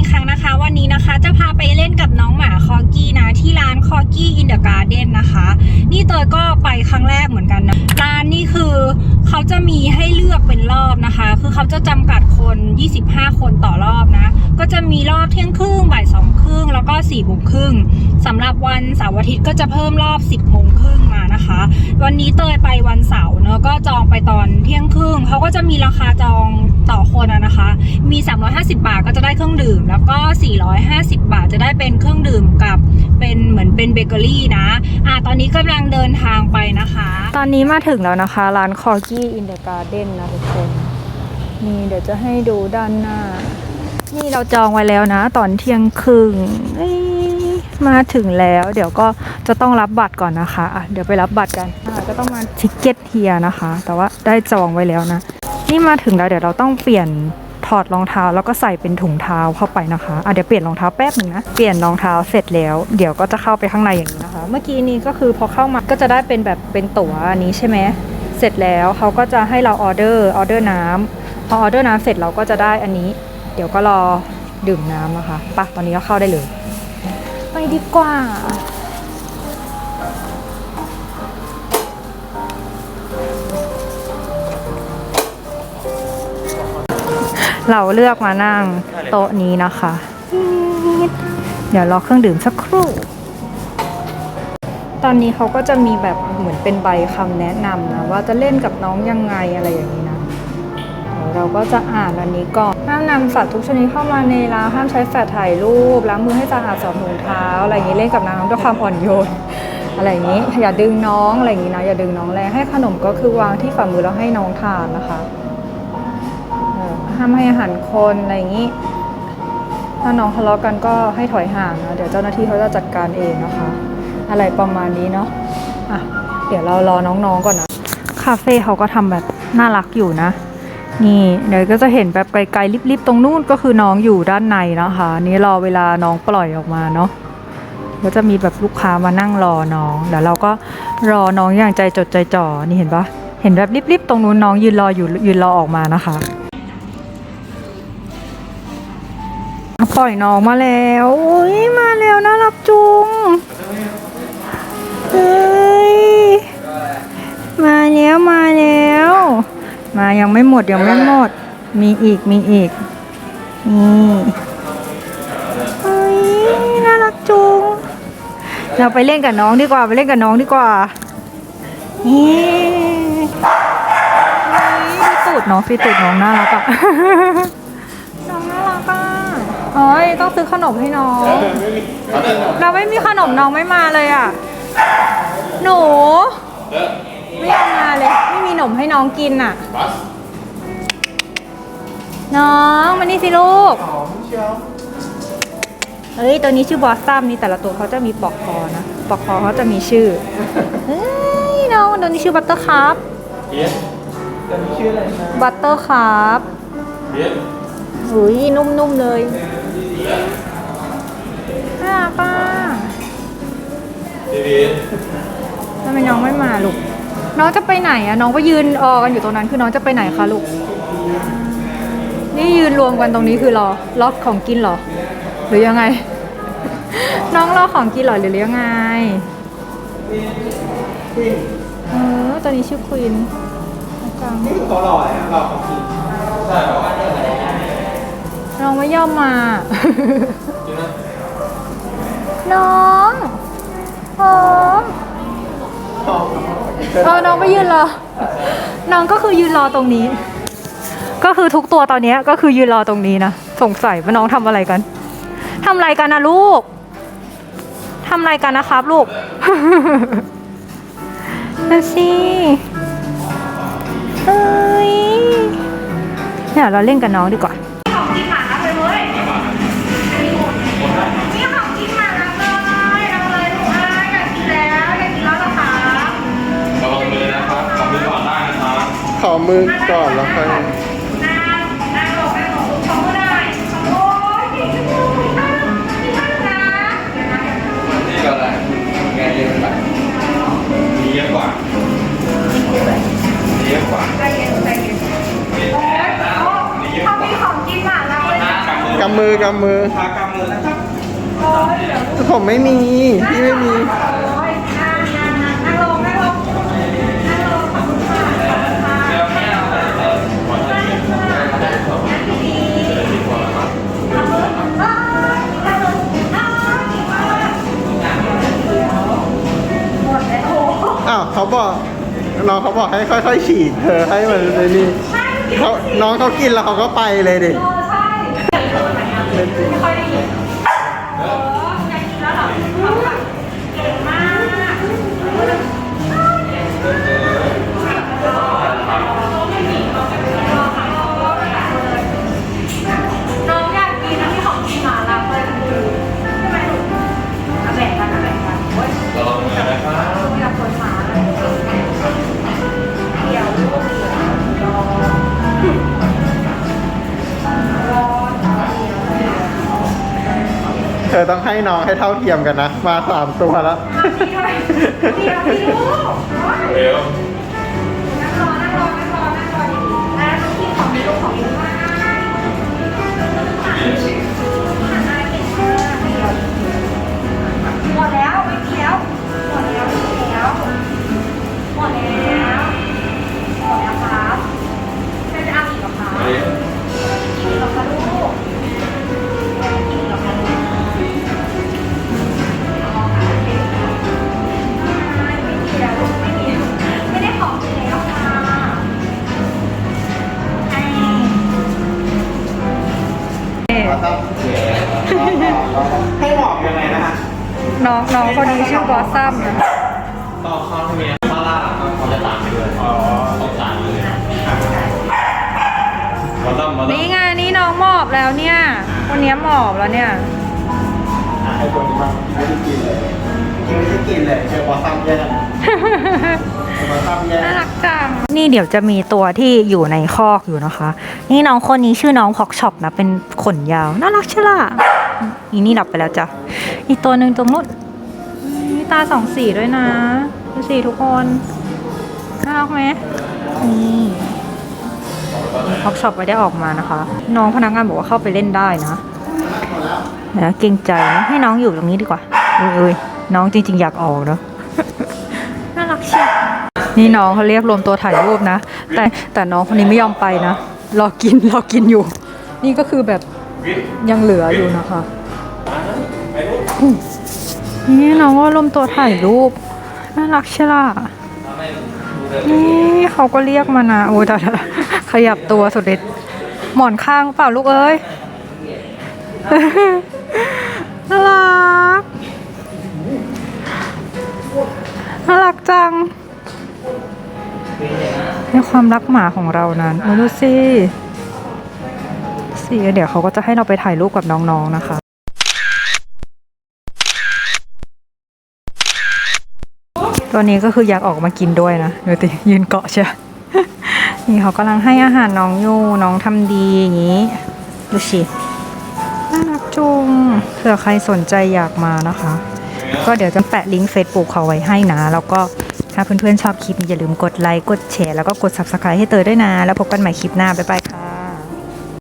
อีกครั้งนะคะ วันนี้นะคะจะพาไปเล่นกับน้องหมาคอกี้นะ ที่ร้านคอกี้อินเดอะการ์เด้นนะคะ นี่เตยก็ไปครั้งแรกเหมือนกันนะร้านนี่คือเขาจะมีให้เลือกเป็นรอบนะคะ คือเขาจะจำกัดคน 25 คนต่อรอบนะ ก็จะมีรอบเที่ยงครึ่งบ่ายสองครึ่งแล้วก็4ี่โมงครึ่งสำหรับวันเสาร์อาทิตย์ก็จะเพิ่มรอบ 10บโมงครึ่งมานะคะ วันนี้เตยไปวันเสาร์ ก็จองไปตอนเที่ยงครึ่งเขาก็จะมีราคาจองต่อคนนะคะ มี 350 บาทก็จะได้เครื่องดื่ม แล้วก็ 450 บาทจะได้เป็นเครื่องดื่มกับเป็นเหมือนเป็นเบเกอรี่นะ อะตอนนี้กำลังเดินทางไปนะคะ ตอนนี้มาถึงแล้วนะคะ ร้านคอกี้อินเดอะการ์เด้นนะทุกคน นี่เดี๋ยวจะให้ดูด้านหน้า นี่เราจองไว้แล้วนะ ตอนเที่ยงครึ่งเอ้ย มาถึงแล้ว เดี๋ยวก็จะต้องรับบัตรก่อนนะคะอะเดี๋ยวไปรับบัตรกันอะก็ต้องมาทิกเก็ตเฮียนะคะ แต่ว่าได้จองไว้แล้วนะ นี่มาถึงแล้วเดี๋ยวเราต้องเปลี่ยนถอดรองเท้าแล้วก็ใส่เป็นถุงเท้าเข้าไปนะคะอะเดี๋ยวเปลี่ยนรองเท้าแป๊บหนึ่งนะ เปลี่ยนรองเท้าเสร็จแล้ว เดี๋ยวก็จะเข้าไปข้างในอย่างนี้นะคะ เมื่อกี้นี้ก็คือพอเข้ามาก็จะได้เป็นแบบเป็นตั๋วอันนี้ใช่ไหมเสร็จแล้วเขาก็จะให้เราออเดอร์ออเดอร์น้ำพอออเดอร์น้ำเสร็จเราก็จะได้อันนี้ เดี๋ยวก็รอดื่มน้ำนะคะปะตอนนี้ก็เข้าได้เลย ไปดีกว่า เราเลือกมานั่งโต๊ะนี้นะคะ เดี๋ยวรอเครื่องดื่มสักครู่ ตอนนี้เขาก็จะมีแบบเหมือนเป็นใบคำแนะนำนะ ว่าจะเล่นกับน้องยังไงอะไรอย่างนี้นะ เดี๋ยวเราก็จะอ่านอันนี้ก่อน ห้ามนำสัตว์ทุกชนิดเข้ามาในร้านห้ามใช้แฟลชถ่ายรูปล้างมือให้สะอาดสวมถุงเท้าอะไรอย่างนี้เล่นกับน้องด้วยความอ่อนโยนอะไรอย่างนี้อย่าดึงน้องอะไรอย่างนี้นะอย่าดึงน้องแรงให้ขนมก็คือวางที่ฝ่ามือแล้วให้น้องทานนะคะห้ามให้อาหารคนอะไรอย่างนี้ ถ้าน้องทะเลาะกันก็ให้ถอยห่างนะเดี๋ยวเจ้าหน้าที่เขาจะจัดการเองนะคะ อะไรประมาณนี้เนาะอะเดี๋ยวเรารอน้องๆก่อนนะคาเฟ่เขาก็ทำแบบน่ารักอยู่นะ นี่เดี๋ยวก็จะเห็นแบบไกลๆลิบๆตรงนู้นก็คือน้องอยู่ด้านในนะคะนี่รอเวลาน้องปล่อยออกมาเนาะก็จะมีแบบลูกค้ามานั่งรอน้องเดี๋ยวเราก็รอน้องอย่างใจจดใจจ่อนี่เห็นปะเห็นแบบริบๆตรงนู้นน้องยืนรออยู่ยืนรอออกมานะคะปล่อยน้องมาแล้วโอ้ยมาแล้วน่ารักจุงเฮ้ย ยังไม่หมดยังไม่หมด มีอีกมีอีก นี่เฮ้ยน่ารักจุง เราไปเล่นกับน้องดีกว่าไปเล่นกับน้องดีกว่านี่พี่ตูดน้องพี่ตูดน้องน่ารักอะน้องน่ารักอะโอ้ยต้องซื้อขนมให้น้อง เราไม่มีขนมน้องไม่มาเลยอะ หนู ไม่ยอมมาเลย ม่มีขนมให้น้องกินอะน้องมานี่สิลูกเฮ้ย ตัวนี้ชื่อบอสซัมนี่แต่ละตัวเขาจะมีปลอกคอนะ ปลอกคอเขาจะมีชื่อ เฮ้ย น้องตัวนี้ชื่อบัตเตอร์คัพเบียดจะมีชื่ออะไรนะบัตเตอร์คัพเบียดอุ้ยนุ่มๆเลยน่ารักอะเบียดทำไมน้องไม่มาลูก น้องจะไปไหนอะน้องไปยืนออกันอยู่ตรงนั้นคือน้องจะไปไหนคะลูก นี่ยืนรวมกันตรงนี้คือรอล็อกของกินเหรอ หรือยังไง น้องรอของกินเหรอหรือยังไงเออตอนนี้ชื่อควีนจังตัวหล่อเนี่ยหล่อของจริงใช่หรอน้องไม่ยอมมาจริงนะน้องโอ้ เออน้องไปยืนรอ น้องก็คือยืนรอตรงนี้ ก็คือทุกตัวตอนนี้ก็คือยืนรอตรงนี้นะสงสัยว่าน้องทำอะไรกันทำอะไรกันนะลูกทำอะไรกันนะครับลูกนั่นสิเฮ้ยเนี่ยเราเล่นกับน้องดีกว่า มือก่อนแล้วค่อยนางนางลงนางลงชมก็ได้โอ้ยกินจังเยอะกินมากนะเดี๋ยวนะเดี๋ยวนะนี่ก็อะไรแกเยอะไปมีเยอะกว่ามีเยอะกว่าใจเย็นใจเย็นโอ้ยเขาเขามีของกินหมาเราเลยนะกำมือกำมือกำมือ พากำมือนะครับ ผมไม่มี พี่ไม่มี เขาบอกให้ค่อยๆฉีกเธอให้มันเลยนี่เขาน้องเขากินแล้วเขาก็ไปเลยดิเออใช่ไม่ค่อยได้ยิน อต้องให้น้องให้เท่าเทียมกันนะ มาสามตัวแล้วพี่ด้วยพี่เอาพี่ลูก เร็ว ให้หมอกยังไงนะฮะน้องน้องคนนี้ชื่อบอสซัมนะต่อข้าวที่มีข้าวราดเขาจะต่างไปด้วยอ๋อเขาต่างเลยมาต้มมาต้มนี่ไงนี่น้องหมอบแล้วเนี่ยคนนี้หมอบแล้วเนี่ยไอ้ตัวนี้มันไม่ได้กินเลยยังไม่ได้กินเลยเจอบอสซัมแย่บอสซัมแย่น่ารักจัง นี่เดี๋ยวจะมีตัวที่อยู่ในคอกอยู่นะคะ นี่น้องคนนี้ชื่อน้องพอกช็อปนะ เป็นขนยาว น่ารักใช่ล่ะ อีนี่หลับไปแล้วจ้ะ อีกตัวหนึ่งตรงนู้นมีตาสองสีด้วยนะดูสิทุกคนน่ารักไหมนี่พอกช็อปไม่ได้ออกมานะคะ น้องพนักงานบอกว่าเข้าไปเล่นได้นะนะเกรงใจนะให้น้องอยู่ตรงนี้ดีกว่าเอ้ยน้องจริง ๆ อยากออกเนาะน่ารักเชียวนี่น้องเขาเรียกรวมตัวถ่ายรูปนะ แต่แต่น้องคนนี้ไม่ยอมไปนะรอกินรอกินอยู่ นี่ก็คือแบบ ยังเหลืออยู่นะคะนี่น้องก็รวมตัวถ่ายรูปน่ารักใช่ล่ะนี่เขาก็เรียกมานะโอ้ยแต่ละขยับตัวสุดเด็ดหมอนข้างเปล่าลูกเอ้ยน่ารักน่ารักจังในความรักหมาของเรานั้นโอ้ดูสิ สิเดี๋ยวเขาก็จะให้เราไปถ่ายรูปกับน้องๆนะคะ ตัวนี้ก็คืออยากออกมากินด้วยนะดูติยืนเกาะเชียนี่เขากำลังให้อาหารน้องอยู่น้องทำดีอย่างนี้ ดูสิน่ารักจุงเผื่อใครสนใจอยากมานะคะ ก็เดี๋ยวจะแปะลิงก์ Facebook เขาไว้ให้นะ แล้วก็ถ้าเพื่อนๆชอบคลิปอย่าลืมกดไลค์ กดแชร์ แล้วก็กด Subscribe ให้เตยด้วยนะ แล้วพบกันใหม่คลิปหน้า บ๊ายบายค่ะ